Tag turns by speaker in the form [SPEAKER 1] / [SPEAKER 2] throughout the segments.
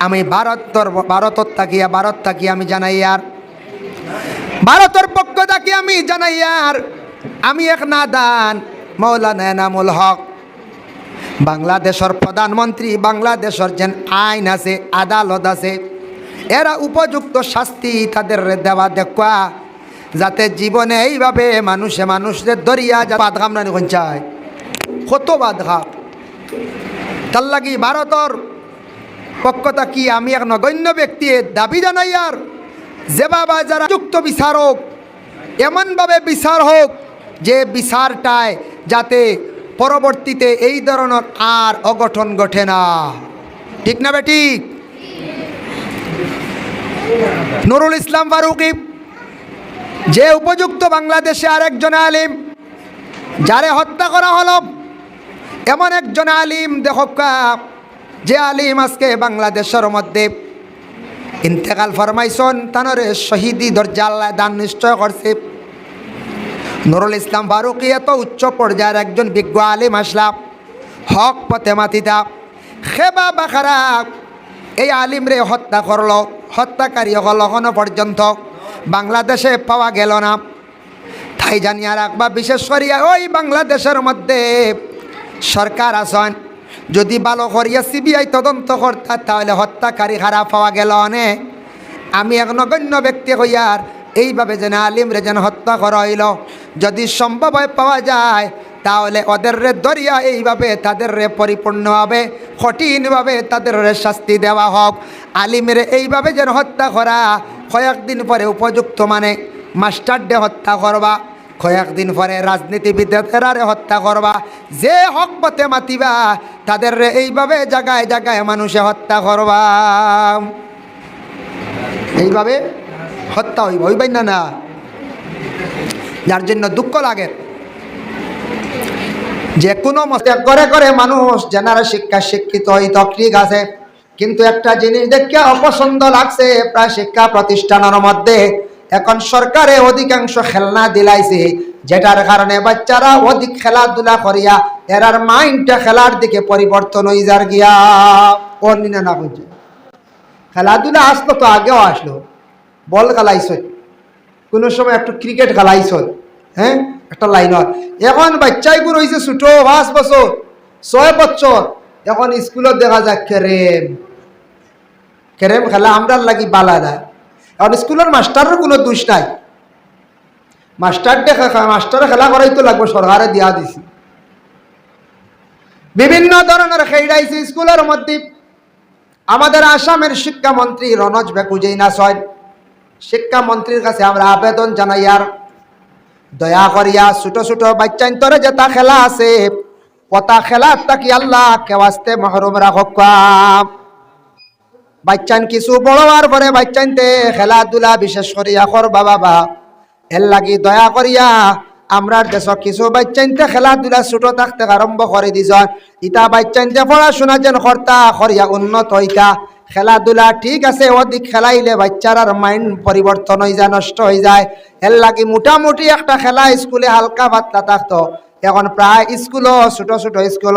[SPEAKER 1] আমি ভারতর ভারতত থাকিয়া ভারত থাকি আমি জানাই আর। ভারতের পক্ষ থাকি আমি জানাই আর। আমি এক নাদান, মৌলানা এনামুল হক। বাংলাদেশের প্রধানমন্ত্রী, বাংলাদেশের যেন আইন আছে, আদালত আছে, এরা উপযুক্ত শাস্তি তাদের দেওয়া দেখা যাতে জীবনে এইভাবে মানুষে মানুষদের দরিয়া যা বাদঘাম না কত বাদঘাম তার লাগি ভারতর পক্ষতা কি আমি এক নগণ্য ব্যক্তি দাবি জানাই আর? যে বাবা যারা যুক্ত বিচারক, এমনভাবে বিচার হোক যে বিচারটায় যাতে পরবর্তীতে এই ধরনের আর অগঠন ঘটে না। ঠিক না বেঠিক নুরুল ইসলাম ফারুকি, যে উপযুক্ত বাংলাদেশে আরেকজন আলিম, যারে হত্যা করা হলো, এমন একজন আলিম দেখকা যে আলিম আজকে বাংলাদেশের মধ্যে ইন্তেকাল ফরমাইছন, তানরে শহীদি দরজা আল্লাহ দান নিশ্চয় করছে। নুরুল ইসলাম ফারুকি এত উচ্চ পর্যায়ের একজন বিজ্ঞ আলিম আসলাম, হক পথে মাতিতা। খেবা বা খারাপ এই আলিম রে হত্যা করল, হত্যাকারী হল এখনও পর্যন্ত বাংলাদেশে পাওয়া গেল না। তাই জানিয়া রাখবা বিশেষ করিয়া ওই বাংলাদেশের মধ্যে সরকার আসন যদি ভালো করিয়া সিবিআই তদন্ত করতা, তাহলে হত্যাকারী খারাপ পাওয়া গেল অনে আমি এক নগণ্য ব্যক্তি হইয়ার এইভাবে যেন আলিম রে যেন হত্যা করা হইল যদি সম্ভব হয় পাওয়া যায়, তাহলে ওদের রে দরিয়া এইভাবে তাদের রে পরিপূর্ণভাবে, কঠিনভাবে তাদের রে শাস্তি দেওয়া হোক। আলিমের এইভাবে যেন হত্যা করা, কয়েকদিন পরে উপযুক্ত মানে মাস্টার ডে হত্যা করবা, কয়েকদিন পরে রাজনীতিবিদেরারে হত্যা করবা, যে হক পথে মাতিবা তাদের এইভাবে জায়গায় জায়গায় মানুষে হত্যা করবা। এইভাবে হত্যা হইব হইবাই না না? যার জন্য দুঃখ লাগে। যে কোনো মতে করে করে মানুষ যেনারা শিক্ষা শিক্ষিত হইত ঠিক আছে। কিন্তু একটা জিনিস দেখে অপছন্দ লাগছে, প্রায় শিক্ষা প্রতিষ্ঠানের মধ্যে। এখন সরকারে অধিকাংশ খেলনা দিলাইছে, যেটার কারণে বাচ্চারা অধিক খেলাধুলা করিয়া এরার মাইন্ডটা খেলার দিকে পরিবর্তন হয়ে যার গিয়া ও না বুঝছে খেলাধুলা আসলো তো আগেও আসলো। বল খেলাইছ। কোনো সময় একটু ক্রিকেট খেলাইছ। হ্যাঁ? একটা লাইনত এখন বাচ্চাইগুলো হয়েছে ছোটো, পাঁচ বছর ছয় বছর এখন স্কুলত দেখা যায় ক্যারেম ক্যারেম খেলা আমরার লাগি বালা দেয় এখন স্কুলের মাস্টারের কোনো দোষ নাই। মাস্টার দেখা মাস্টারে খেলা করাই তো লাগবে সরকারে দিয়া দিছি। বিভিন্ন ধরনের খেলাইছে স্কুলের মধ্যে আমাদের আসামের শিক্ষামন্ত্রী রনজ বেকুজেইনা ছয় শিক্ষামন্ত্রীর কাছে আমরা আবেদন জানাই, আর দয়া করিয়া ছোট ছোট বাচ্চান্তরে যেটা খেলা আছে পতা খেলা তাকি আল্লাহ কেওয়াস্তে মহরুম রাখক বাচ্চান কিছু বড় হওয়ার পরে বাচ্চানতে খেলাধুলা বিশেষ করিয়া করবা বাবা বা এর লাগি দয়া করিয়া আমরার দেশ কিছু বাচ্চানতে খেলাধুলা ছোট থাকতে আরম্ভ করে দিছ। ইটা বাচ্চানতে পড়াশোনা যেন কর্তা করিয়া উন্নত হইতা। খেলাধুলা ঠিক আছে, অধিক খেলাইলে বাচ্চার মাইন্ড পরিবর্তন হয়ে যায়, নষ্ট হয়ে যায়। এর লাগি মোটামুটি একটা খেলা স্কুলে হালকা পাতলা থাকতো। এখন প্রায় স্কুলও ছোট ছোট স্কুল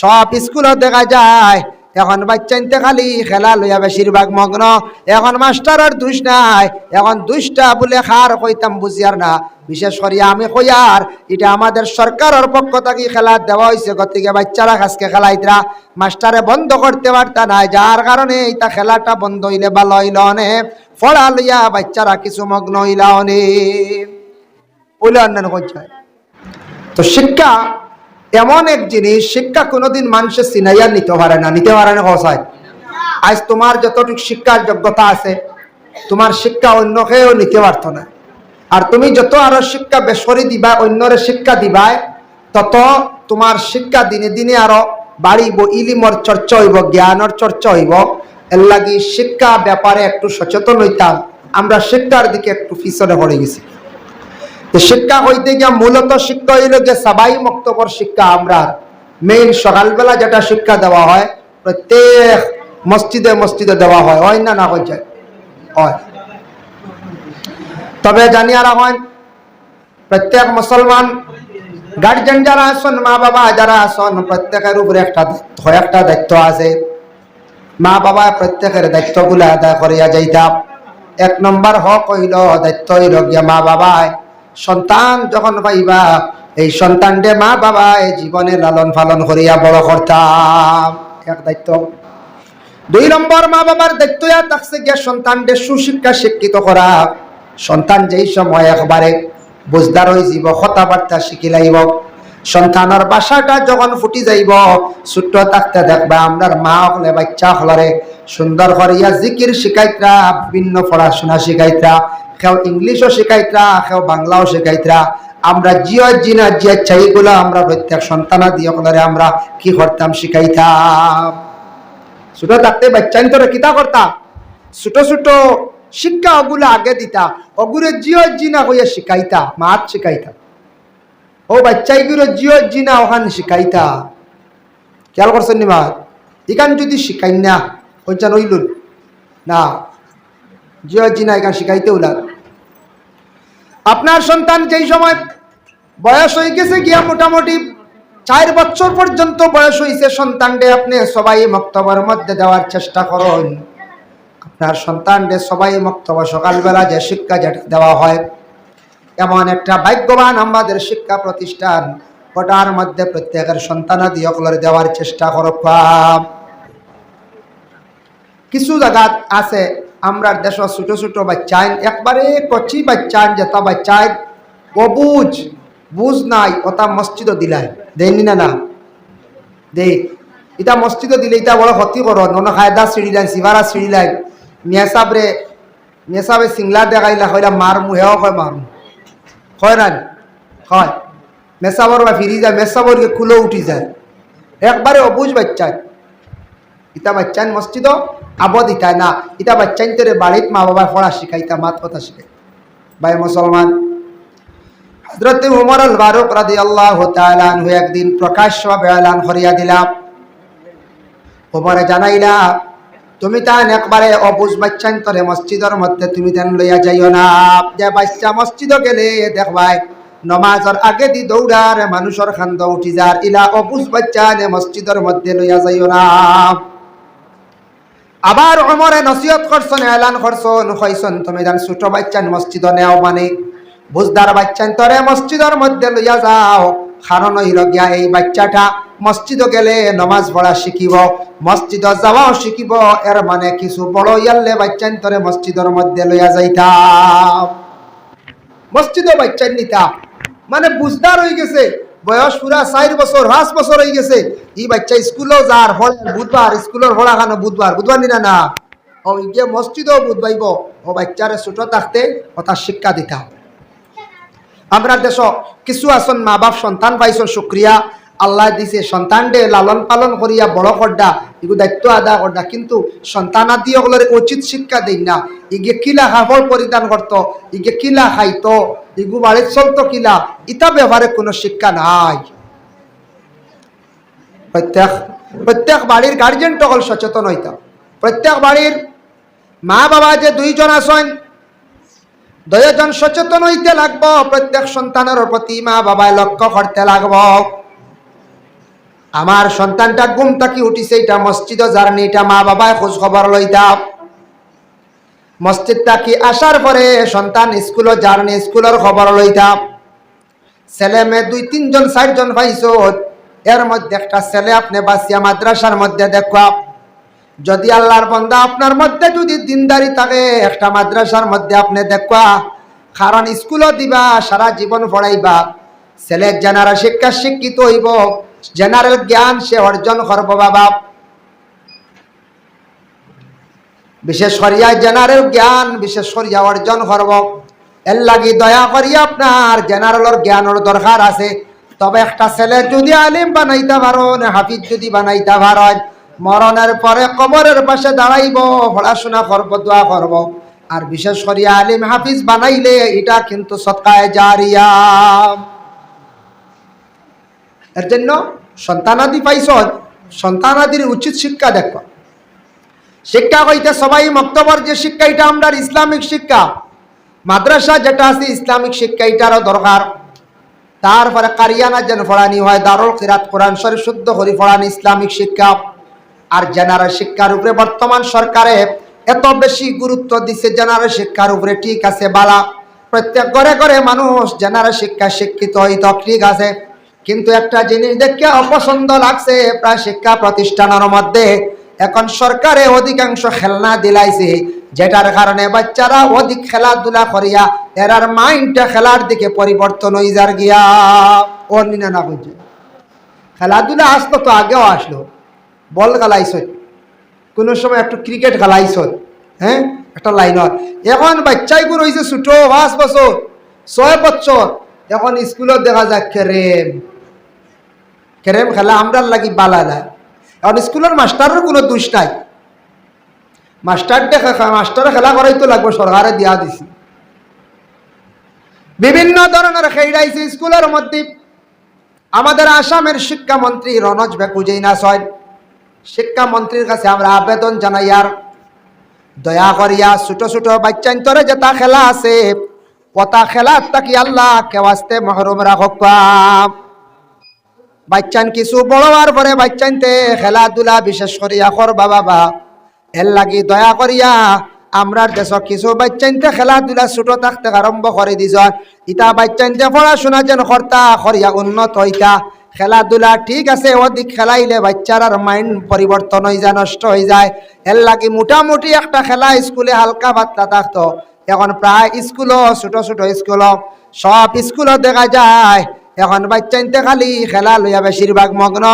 [SPEAKER 1] সব স্কুলও দেখা যায় এখন বাচ্চাইতে খালি খেলা লইয়া বেশিরভাগ মগ্ন। এখন মাস্টারের দুষ নাই। এখন দুষ্টা বলে খার কইতাম বুঝিয়ার না। বিশেষ করি আমি কইয়ার এটা আমাদের সরকারের পক্ষ থেকে খেলা দেওয়া হয়েছে গতিকে বাচ্চারা কাছকে খেলাইতরা। মাস্টারে বন্ধ করতে পারতা না যার কারণে এইটা খেলাটা বন্ধ হইলে ভালো হইল অনে ফড়া লইয়া বাচ্চারা কিছু মগ্ন হইলা অনে ওইলে অন্যান্য করছে তো শিক্ষা এমন এক জিনিস, শিক্ষা কোনোদিন মানুষের চিনাইয়া নিতে পারে না। নিতে পারে না কসায় আজ তোমার যতটুকু শিক্ষার যোগ্যতা আছে, তোমার শিক্ষা অন্য কেউ নিতে পারত না। আর তুমি যত আরও শিক্ষা বেসরি দিবা, অন্যরে শিক্ষা দিবাই, তত তোমার শিক্ষা দিনে দিনে আরও বাড়িব, ইলিমর চর্চা হইব, জ্ঞানের চর্চা হইব। এর লাগি শিক্ষা ব্যাপারে একটু সচেতন হইতাম। আমরা শিক্ষার দিকে একটু পিছনে পড়ে গেছি। শিক্ষা হইতে গিয়া মূলত শিক্ষা হইল যে সবাই মক্তবর শিক্ষা আমরা মেইন সকালবেলা যেটা শিক্ষা দেওয়া হয়, প্রত্যেক মসজিদে মসজিদে দেওয়া হয় হয় না না হচ্ছে হয়। তবে জানিয়া রাখেন প্রত্যেক মুসলমান গার্জেন যারা আসন মা বাবা যারা আসন প্রত্যেকের উপরে একটা একটা দায়িত্ব আছে। মা বাবা প্রত্যেকের দায়িত্বগুলো আদায় করিয়া যাইতাম। এক নম্বর হক হইল, দায়িত্ব হইল গিয়া মা বাবায় সন্তান যখন পাইবা, এই সন্তানটে মা বাবা এই জীবনে লালন পালন করিয়া বড় করতাম। এক দায়িত্ব। দুই নম্বর মা বাবার দায়িত্ব থাকছে গিয়া সন্তানটে সুশিক্ষা শিক্ষিত করা। সন্তান যেই সময় একবারে বুঝদার হয়ে যাব কথাবার্তা লাইব, সন্তানের বাসাটা যখন ফুটি যাইব, ছোট্ট থাকতে দেখবা আমরার মা হলে বাচ্চা হলরে সুন্দর করিয়া জিকির শিখাইতরা, বিভিন্ন পড়াশোনা শিখাইতরা কেউ ইংলিশও শিখাইতরা কেউ বাংলাও শিখাইতরা আমরা জিও জিনা জিয়া চাইগুলো আমরা প্রত্যেক সন্তানা দিয়ে হলরে আমরা কি করতাম শিখাইতাম ছোট থাকতে বাচ্চা তোরা কিতা করতাম? ছোট ছোট শিক্ষা ওগুলো আগে দিতা। ওগুলো জিও জিনা হইয়া শিখাইতা মাত শিখাইতা ও বাচ্চাইগুলো জিও জিনা ওখান শিখাইতা খেয়াল করছেন নি মা এখান যদি শিখাই না ওইখান ওইলুন না। জিও জিনা এখান শিখাইতে উলান আপনার সন্তান যেই সময় বয়স হয়ে গেছে গিয়া মোটামুটি চার বছর পর্যন্ত বয়স হয়েছে সন্তানকে আপনি সবাই মক্তবের মধ্যে দেওয়ার চেষ্টা করুন। আপনার সন্তানকে সবাই মক্তব্য সকালবেলা যে শিক্ষা দেওয়া হয়, এমন একটা ভাগ্যবান আমাদের শিক্ষা প্রতিষ্ঠান, ওটার মধ্যে প্রত্যেকের সন্তানাদি অকলের দেওয়ার চেষ্টা করবাম কিছু জায়গা আছে আমরা দেশ ছোট ছোট বাচ্চাইন একবারে কচি বাচ্চাইন যেটা বাচ্চাইন অবুজ বুঝ নাই, ওটা মসজিদও দিলাই। দেয়নি না না দেই। এটা মসজিদও দিলে এটা বড় ক্ষতি করো। নন খায়দা সিঁড়ি লাইন সিভারা সিঁড়ি লাইন মেসাবরে মেসাবে সিংলা দেখাইলা হইলা মারমু হেও হয় মারমু হয় না হয় মেসাবর বা ফিরি যায় মেসাবরকে খুলো উঠি যায়। একবারে অবুজ বাচ্চায় ইটা বাচ্চান মসজিদ আবদ ইটা না? ইতা বাচ্চান তোরে বাড়িত মা বাবা পড়া শিখাইতা মাত কথা শিখাই ভাই মুসলমান হজরত উমর আল ফারুক রাদি আল্লাহ তালু একদিন প্রকাশ্যভাবে এলান করিয়া দিলাম। উমরে জানাইলা, তুমি তান একবারে অবুজ বাচ্চান তোরে মসজিদের মধ্যে তুমি তেন লইয়া যাইও না। যে বাচ্চা মসজিদ গেলে দেখবাই নমাজর আগে দি দৌড়ার মানুষের খান্দ উঠি যার। ইলা অবুজ বাচ্চা নে মসজিদের মধ্যে লইয়া যাইও না। আবার অমরে নসিহত করছন, এলান করছন কইছন তুমি জান ছোট বাচ্চান মসজিদ নেও মানে। বুঝদার বাচ্চান তোরে মসজিদের মধ্যে লইয়া যাও। কারণ হইল গিয়া এই বাচ্চাটা মসজিদ গেলে নমাজ পড়া শিখিব মসজিদ যাওয়াও শিখিব, এর মানে কিছু বড় ইয়াল্লে বাচ্চান তোরে মসজিদের মধ্যে লইয়া যাইতাম। মসজিদ বাচ্চান নিতা মানে বুঝদার হয়ে গেছে। বয়স পুরা চার বছর পাঁচ বছর হয়ে গেছে। ই বাচ্চা স্কুলও যার হল বুধবার স্কুলের হলা খানো বুধবার বুধবার নিনা না। ও গিয়ে মসজিদও বুধবাইব ও বাচ্চারে ছোট থাকতে ও তার শিক্ষা দিতা। আমরা দেশ কিছু আসন মা বাপ সন্তান পাইছ শুক্রিয়া আল্লাহ দিছে সন্তানডে লালন পালন করিয়া বড় করডা এগু দায়িত্ব আদা করডা কিন্তু সন্তানাদি ওগুলোর উচিত শিক্ষা দেই না। ইগে কিলা কাপড় পরিধান করত ইগে কিলা খাইতো ইগু বাড়ির চলতো কিলা ইটা ব্যবহারে কোনো শিক্ষা নাই। প্রত্যেক প্রত্যেক বাড়ির গার্জেন টকল সচেতন হইতাম প্রত্যেক বাড়ির মা বাবা যে দুইজন আসেন দয়জন সচেতন হইতে লাগব, প্রত্যেক সন্তানের প্রতি মা বাবায় লক্ষ্য করতে লাগব। আমার সন্তানটা গুম থাকি উঠিছে? এটা মসজিদ জার্নি এটা মা বাবায় খোঁজ খবর লইতাম মসজিদ থাকি আসার পরে সন্তান স্কুলও জার্নি স্কুলের খবর লইতাম ছেলে মেয়ে দুই, তিনজন, চারজন পাইছ। এর মধ্যে একটা ছেলে আপনি বাসিয়া মাদ্রাসার মধ্যে দেখা যদি আল্লাহর বন্দা আপনার মধ্যে যদি দিনদারি থাকে, একটা মাদ্রাসার মধ্যে আপনি দেখা কারণ স্কুলও দিবা, সারা জীবন পড়াইবা। ছেলে জেনারেল শিক্ষা শিক্ষিত হইব। জেনারেল জ্ঞান সে অর্জন করব বাবা। বিশেষ করিয়া জেনারেল জ্ঞান, বিশেষ করিয়া অর্জন করব। এর লাগি দয়া করিয়া আপনার জেনারেলের জ্ঞানের দরকার আছে। তবে একটা ছেলে যদি আলিম বানাইতে পারো হাফিজ যদি বানাইতে পারেন মরণের পরে কবরের পাশে দাঁড়াইব, পড়াশোনা করব, দোয়া করব। আর বিশেষ করে আলিম হাফিজ বানাইলে এটা কিন্তু সৎকায় জারিয়া। এর জন্য সন্তানাদি পাইছ সন্তানাদির উচিত শিক্ষা দেখ। শিক্ষা হইতে সবাই মক্তবর যে শিক্ষা এটা আমরা ইসলামিক শিক্ষা, মাদ্রাসা যেটা আছে ইসলামিক শিক্ষা এটারও দরকার। তারপরে কারিয়ানা যেন ফড়ানি হয়, দারুল কিরাত কোরআন শরীফ শুদ্ধ করি ফড়ানি ইসলামিক শিক্ষা। আর জেনারেল শিক্ষার উপরে বর্তমান সরকারে এত বেশি গুরুত্ব দিচ্ছে জেনারেল শিক্ষার উপরে, ঠিক আছে বালা। প্রত্যেক ঘরে ঘরে মানুষ জেনারেল শিক্ষা শিক্ষিত হইত, ঠিক আছে। কিন্তু একটা জিনিস দেখে অপছন্দ লাগছে, প্রায় শিক্ষা প্রতিষ্ঠানের মধ্যে। এখন সরকারে অধিকাংশ খেলনা দিলাইছে, যেটার কারণে বাচ্চারা অধিক খেলাধুলা করিয়া এরার মাইন্ডটা খেলার দিকে পরিবর্তন হয়ে যার গিয়া। ও নিনা না বুঝছে খেলাধুলা আসতো তো আগেও আসলো। বল খেলাইছ কোনো সময় একটু ক্রিকেট খেলাইছ হ্যাঁ? একটা লাইনত এখন বাচ্চাইগুলো হয়েছে ছোটো, পাঁচ বছর, ছয় বছর। এখন স্কুলত দেখা যায় কেরেম কেরেম খেলা আমরার লাগি বালা না। এখন স্কুলের মাস্টারের কোনো দোষ নাই। মাস্টার দেখা মাস্টারে খেলা করাইতো লাগবে, সরকারে দিয়া দিছি। বিভিন্ন ধরনের খেলাইছে স্কুলের মধ্যে। আমাদের আসামের শিক্ষামন্ত্রী রনজ বেকুজেইনা ছয় শিক্ষামন্ত্রীর কাছে আমরা আবেদন জানাই, আর দয়া করিয়া ছোট ছোট বাচ্চান্তরে যেটা খেলা আছে পতা খেলার তাকি আল্লাহ কেওয়াস্তে মহরুম রাখক বাচ্চান কিছু বড় হওয়ার পরে বাচ্চানতে খেলাধুলা বিশেষ করিয়া করবা বাবা এর লাগি দয়া করিয়া আমরার দেশ কিছু বাচ্চানতে খেলাধুলা ছোট থাকতে আরম্ভ করে দিছ। ইটা বাচ্চানতে পড়াশোনা যেন কর্তা করিয়া উন্নত হইতা। খেলাধুলা ঠিক আছে, অধিক খেলাইলে বাচ্চার মাইন্ড পরিবর্তন হয়ে যায়, নষ্ট হয়ে যায়। এর লাগি মোটামুটি একটা খেলা স্কুলে হালকা পাতলা থাকতো। এখন প্রায় স্কুলও, ছোট ছোট স্কুল সব স্কুলও দেখা যায়। এখন বাচ্চাইতে খালি খেলা লইয়া বেশিরভাগ মগ্ন।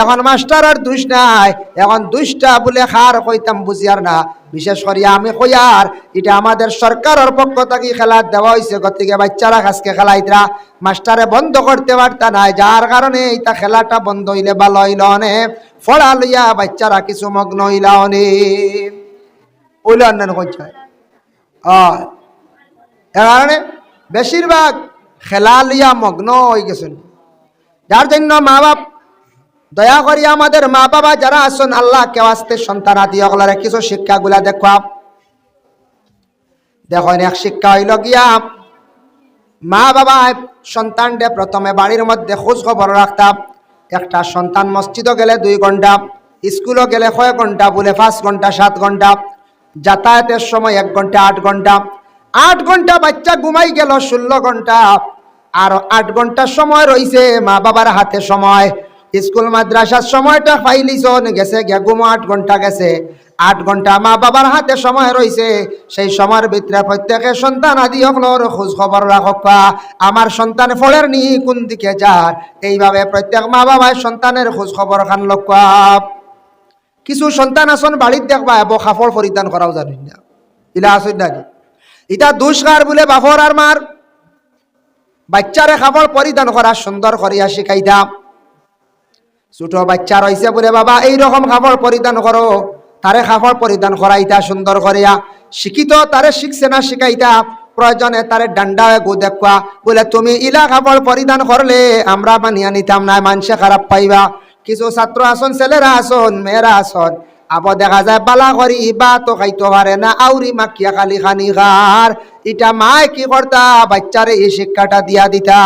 [SPEAKER 1] এখন মাস্টারের দুষ নাই। এখন দুষ্টা বলে খার কইতাম বুঝিয়ার না। বিশেষ করি আমি কইয়ার এটা আমাদের সরকারের পক্ষ থেকে খেলা দেওয়া হয়েছে গতিকে বাচ্চারা আজকে খেলাইতরা। মাস্টারে বন্ধ করতে পারতা নাই। যার কারণে এটা খেলাটা বন্ধ হইলে ভালো হইল অনে ফড়া লইয়া বাচ্চারা কিছু মগ্ন হইলা অনে ওইল অন্যান্য কইছে। এ কারণে বেশিরভাগ খেলা লিয়া মগ্ন হয়ে গেছেন যার জন্য মা বাপ দয়া করি আমাদের মা বাবা যারা আছেন, আল্লাহ কেউ আসতে সন্তান আদি অগলারে কিছু শিক্ষাগুলা দেখা দেখেন এক শিক্ষা হইল গিয়া মা বাবা সন্তানকে প্রথমে বাড়ির মধ্যে খোঁজ খবর রাখতাম একটা সন্তান মসজিদও গেলে দুই ঘণ্টা স্কুলও গেলে কয়েক ঘণ্টা বলে পাঁচ ঘণ্টা সাত ঘণ্টা যাতায়াতের সময় এক ঘণ্টা আট ঘণ্টা আট ঘণ্টা বাচ্চা ঘুমাই গেল, ষোলো ঘণ্টা। আর আট ঘণ্টা সময় রইছে, মা বাবার হাতে সময়। স্কুল, মাদ্রাসার সময়টা পাইলিছ গেছে গিয়া ঘুমো, আট ঘণ্টা গেছে। আট ঘণ্টা মা বাবার হাতে সময় রইছে, সেই সময়ের ভিতরে প্রত্যেকে সন্তান আদি হকলোর খোঁজ খবর রাখক আমার সন্তান ফলের নি কোন দিকে যার? এইভাবে প্রত্যেক মা বাবার সন্তানের খোঁজ খবর খান লক্ষ্য কিছু সন্তান আসন বাড়ির দেখবা এব খাফড় পরিধান করাও জানি না ইলা আসন নাকি ইটা দুষ্কার বলে বাফর আর মার। বাচ্চারে খাবার পরিধান করা সুন্দর করিয়া শিখাইতাম। ছোট বাচ্চা রয়েছে বলে, বাবা এই রকম খাবার পরিধান করো। তারে খাবার পরিধান করাইতা সুন্দর করিয়া। শিক্ষিত তারে শিখছে না, শিখাইতা। প্রয়োজনে তারে ডান্ডা গো দেখুয়া। বলে, তুমি ইলা কাপড় পরিধান করলে আমরা মানিয়া নিতাম না মানুষে খারাপ পাইবা। কিছু ছাত্র আসন, ছেলেরা আসন, মেয়েরা আসন আবার দেখা যায়, বালা করি বা তো খাইতে পারে না, আউরি মাখিয়া খালি খানি খার ইটা মায় কি করতা, বাচ্চারে এই শিক্ষাটা দিয়া দিতা।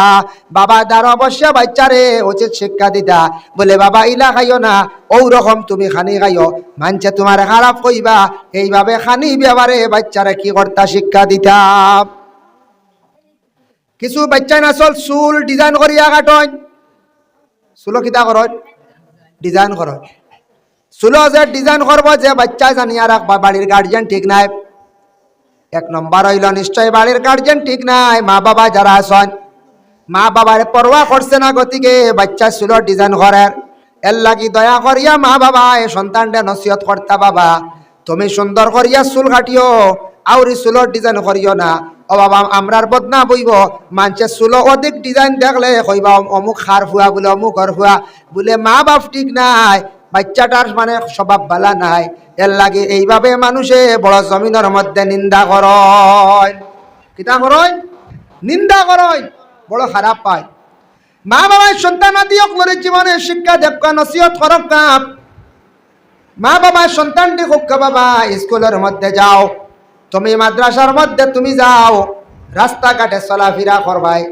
[SPEAKER 1] বাবা দ্বার অবশ্য বাচ্চারে, উচিত শিক্ষা দিতা। বলে, বাবা, ইলা খাইও না ও রকম তুমি খানি খাইও। মানছে তোমার খারাপ কইবা, এইভাবে খানি ব্যাপারে বাচ্চারে কি করতা শিক্ষা দিতা? কিছু বাচ্চা নাচল চুল ডিজাইন করিয়া কাটন চুলো কিতা করন? ডিজাইন করন। যে ডিজাইন করব যে বাচ্চা জানিয়া রাখবা বাড়ির গার্জিয়ান ঠিক নাই। এক নম্বর হইল নিশ্চয় বাড়ির গার্জিয়ান ঠিক নাই, মা বাবা যারা আছেন, মা বাবার পরোয়া করছে না গতিকে বাচ্চা চুলো ডিজাইন করার এর লাগি দয়া করিয়া মা বাবা, এ সন্তানটা নসিহত করতা বাবা, তুমি সুন্দর করিয়া চুল কাটিও, আউরি চুলোর ডিজাইন করিও না। ও বাবা, আমরার বদনা বইব মানুষের চুলো অধিক ডিজাইন দেখলে কইবা অমুক সার ফুয়া বলে অমুক ঘর ফুয়া বলে, মা বাপ ঠিক নাই। বাচ্চাটার মানে স্বভাব বালা নাই। এর লাগে এইভাবে মানুষে বড় জমিনের মধ্যে নিন্দা করয় কিতা নিন্দা করয় বড় খারাপ পায়। মা বাবার সন্তান আদি অকলরের জীবনে শিক্ষা দেবকা নসিহত করক মা বাবার সন্তানটি হোক বাবা, স্কুলের মধ্যে যাও। তুমি মাদ্রাসার মধ্যে তুমি যাও। রাস্তাঘাটে চলাফেরা করবাই।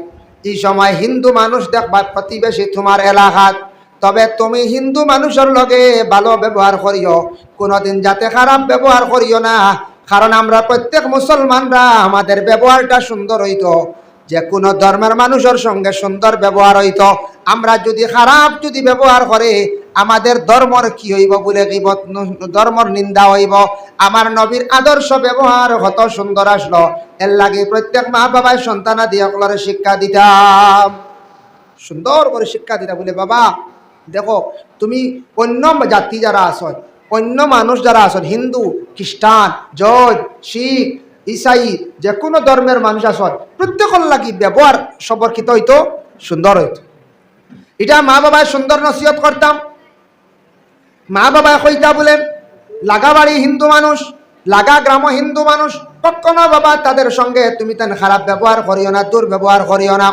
[SPEAKER 1] এই সময় হিন্দু মানুষ দেখবা প্রতিবেশী তোমার এলাকাত। তবে তুমি হিন্দু মানুষের লগে ভালো ব্যবহার করিও। কোনোদিন যাতে খারাপ ব্যবহার করিও না। কারণ আমরা প্রত্যেক মুসলমানরা আমাদের ব্যবহারটা সুন্দর হইত। যে কোনো ধর্মের মানুষের সঙ্গে সুন্দর ব্যবহার হইত। আমরা যদি খারাপ যদি ব্যবহার করে, আমাদের ধর্মর কি হইব বলে গিবত ধর্মর নিন্দা হইব। আমার নবীর আদর্শ ব্যবহার কত সুন্দর আসলো। এর লাগে প্রত্যেক মা বাবায় সন্তানাদি সকলের শিক্ষা দিতাম। সুন্দর করে শিক্ষা দিতা বলে, বাবা দেখো, তুমি অন্য জাতি যারা আসন অন্য মানুষ যারা আসন হিন্দু, খ্রিস্টান, জৈন, শিখ, ইসাই যে কোনো ধর্মের মানুষ আসন প্রত্যেকের লাগি ব্যবহার সম্পর্কিত হইতো, সুন্দর হইতো। এটা মা বাবায় সুন্দর নসিহত করতাম। মা বাবায় কইতা বলেন লাগা বাড়ি হিন্দু মানুষ, লাগা গ্রাম হিন্দু মানুষ, কখনো বাবা তাদের সঙ্গে তুমি তেন খারাপ ব্যবহার করিও না, দুর্ব্যবহার করিও না।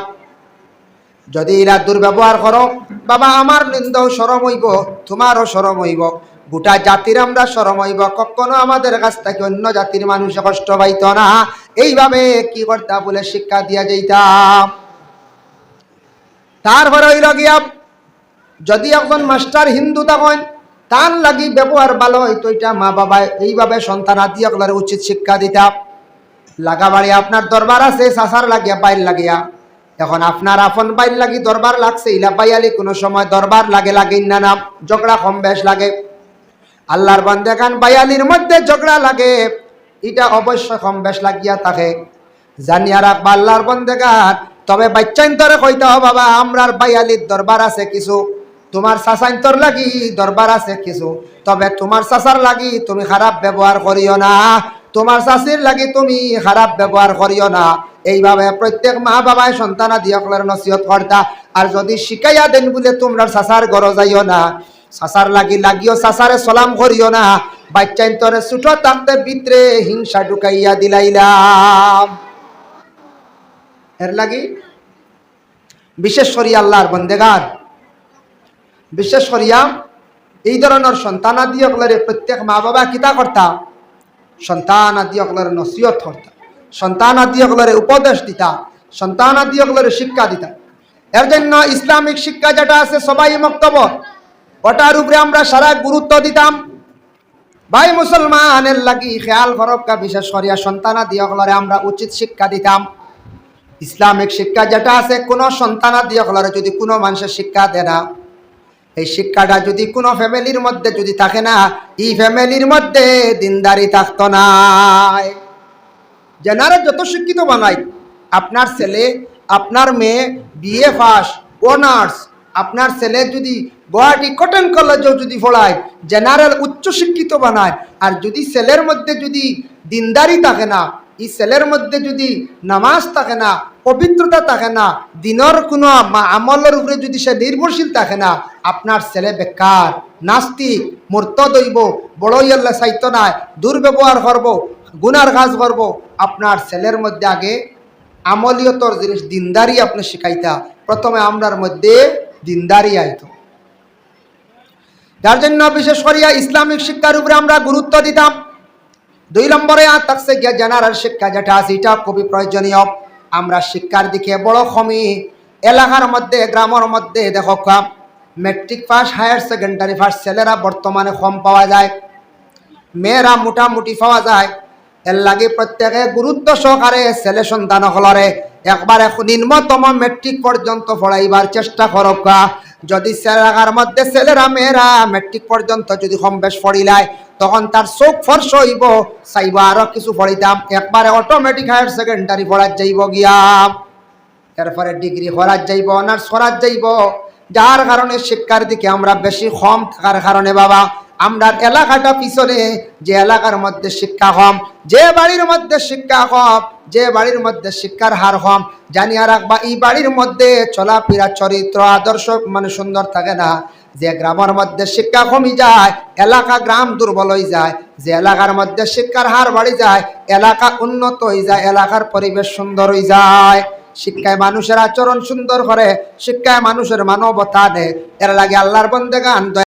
[SPEAKER 1] যদি এরা দুর্ব্যবহার করো, বাবা, আমার নিন্দাও সরম হইব, তোমারও সরম হইব। গোটা জাতির আমরা সরম হইব, কখনো আমাদের কাছ থেকে অন্য জাতির মানুষ কষ্ট পাইত না। এইভাবে কি করতা বলে শিক্ষা দিয়া যাইতাম। তারপরে হইল গিয়া, যদি একজন মাস্টার হিন্দু তখন তার লাগি ব্যবহার ভালো হইতো, এটা মা বাবা এইভাবে সন্তানাদি আপনার উচিত শিক্ষা দিতাম। লাগাবাড়ি আপনার দরবার আছে সাসার লাগিয়া, বাইর লাগিয়া। এখন আপনার আপন বাইর লাগি দরবার লাগছে, ইলা বাইয়ালি কোনো সময় দরবার লাগে লাগে না না, ঝগড়া কম বেশ লাগে। আল্লাহর বান্দেখান বায়ালির মধ্যে ঝগড়া লাগে, এটা অবশ্যই কম বেশ লাগিয়া থাকে। জানিয়া রাখবা আল্লাহর বন্দেগান তবে বাচ্চান্তরে কইতে হবে, বাবা আমরার বায়ালির দরবার আছে কিছু। তোমার সাসান্তর লাগি দরবার আছে কিছু। তবে তোমার সাসার লাগি তুমি খারাপ ব্যবহার করিও না। তোমার শাশির লাগি তুমি খারাপ ব্যবহার করিও না। এইভাবে প্রত্যেক মা বাবায় সন্তানা দিয়কলের নসিহত করতা আর যদি শিখাইয়া দেন বলে তোমরা সাসার ঘর যাইও না সাসার লাগি লাগিও সাসারে সলাম করিও না বাচ্চান্তরে ছুট থাকতে হিংসা ঢুকাইয়া দিলাইলাম। এর লাগি, বিশেষ করি আল্লাহর বন্দেগার বিশেষ করিয়া এই ধরনের সন্তানাদি অকলের প্রত্যেক মা বাবা কিতা করতা সন্তানাদি অকলের নসিহত করতা সন্তানাদি অকলের উপদেশ দিতা সন্তানাদি অকলের শিক্ষা দিতা। এর জন্য ইসলামিক শিক্ষা যেটা আছে সবাই মক্তব্য ওটার উপরে আমরা সারা গুরুত্ব দিতাম। ভাই মুসলমানের লাগি খেয়াল ফরক্কা বিশেষ করিয়া সন্তানাদি অকলরে আমরা উচিত শিক্ষা দিতাম। ইসলামিক শিক্ষা যেটা আছে, কোনো সন্তানাদি অকলরে যদি কোনো মানুষের শিক্ষা দেয় না, এই শিক্ষাটা যদি কোনো ফ্যামিলির মধ্যে যদি থাকে না, এই ফ্যামিলির মধ্যে দিনদারি থাকতো না। যেনারা যত শিক্ষিত বানাই আপনার ছেলে, আপনার মেয়ে বিএ পাস অনার্স আপনার ছেলে যদি গুয়াহাটি কটন কলেজেও যদি পড়ায় জেনারেল উচ্চ শিক্ষিত বানায়, আর যদি ছেলের মধ্যে যদি দিনদারি থাকে না, এই ছেলের মধ্যে যদি নামাজ থাকে না পবিত্রতা থাকে না, দিনের কোনো আমা- আমলের উপরে যদি সে নির্ভরশীল থাকে না, আপনার ছেলে বেকার, নাস্তিক মূর্ত দইব বড়ই ইয়াল্লা সাইত নাই দুর্ব্যবহার করব, গুনার কাজ করব, আপনার ছেলের মধ্যে আগে আমলিয়তর জিনিস দিনদারি আপনি শিখাইতা। প্রথমে আমরার মধ্যে দিনদারি আইত। যার জন্য বিশেষ করিয়া ইসলামিক শিক্ষার উপরে আমরা গুরুত্ব দিতাম। দুই নম্বরে আর থাকছে গিয়া জেনারেল শিক্ষা যেটা আছে, এটা খুবই প্রয়োজনীয়। আমরা শিক্ষার দিকে বড় কমি এলাকার মধ্যে, গ্রামের মধ্যে, দেখো কম matric pass higher secondary pass ছেলেরা বর্তমানে কম পাওয়া যায়। মেয়েরা মোটামুটি পাওয়া যায়। এর লাগে প্রত্যেকে গুরুত্ব সহকারে ছেলে সন্তান হলরে। একবারে নিম্নতম মেট্রিক পর্যন্ত পড়াইবার চেষ্টা করকা যদি এলাকার মধ্যে ছেলেরা, মেয়েরা মেট্রিক পর্যন্ত যদি কম বেশ পড়িলায় তখন তার চোখ ফর্স হইব, চাইব আরও কিছু পড়িতাম একবারে অটোমেটিক হায়ার সেকেন্ডারি পড়ার যাইব গিয়া। এরপরে ডিগ্রি করার যাইব অনার্স করার যাইব। যার কারণে শিক্ষার দিকে আমরা বেশি কম থাকার কারণে বাবা আমরা এলাকাটা পিছনে, যে এলাকার মধ্যে শিক্ষা কম যে বাড়ির মধ্যে শিক্ষা কম যে বাড়ির মধ্যে শিক্ষার হার কম জানিয়া রাখবা, এই বাড়ির মধ্যে চলাফেরা চরিত্র, আদর্শ মানে সুন্দর থাকে না। যে গ্রামের মধ্যে শিক্ষা কমি যায়, এলাকা গ্রাম দুর্বল হয়ে যায়। যে এলাকার মধ্যে শিক্ষার হার বাড়ি যায়, এলাকা উন্নত হয়ে যায়, এলাকার পরিবেশ সুন্দর হয়ে যায়। শিক্ষায় মানুষের আচরণ সুন্দর করে, শিক্ষায় মানুষের মানবতা দেয় এর লাগে আল্লাহর বন্দেগান